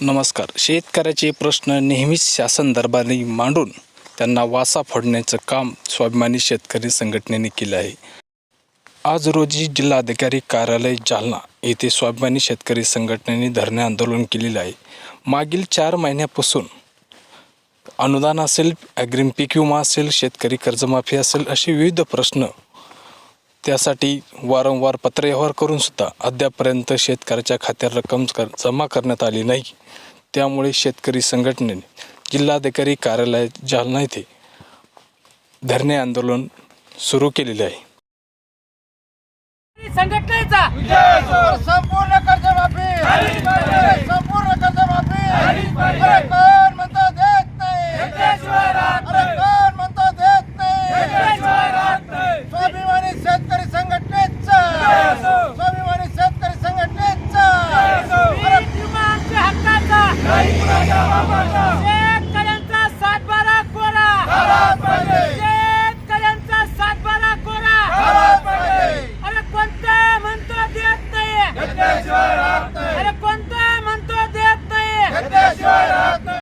नमस्कार. शेतकऱ्याचे प्रश्न नेहमीच शासन दरबारी मांडून त्यांना वासा फोडण्याचं काम स्वाभिमानी शेतकरी संघटनेने केलं आहे. आज रोजी जिल्हाधिकारी कार्यालय जालना येथे स्वाभिमानी शेतकरी संघटनेने धरणे आंदोलन केलेलं आहे. मागील चार महिन्यापासून अनुदान असेल अग्रिम पीक विमा असेल शेतकरी कर्जमाफी असेल असे विविध प्रश्न त्यासाठी वारंवार पत्रव्यवहार करून सुद्धा अद्यापर्यंत शेतकऱ्याच्या खात्यात रक्कम कर जमा करण्यात आली नाही. त्यामुळे शेतकरी संघटनेने जिल्हाधिकारी कार्यालय जालना येथे धरणे आंदोलन सुरू केलेले आहे. संघटनेचा शेतकऱ्यांचा सात बारा कोरा. शेतकऱ्यांचा सात बारा कोरा. अरे कोणता म्हणतो देत नाही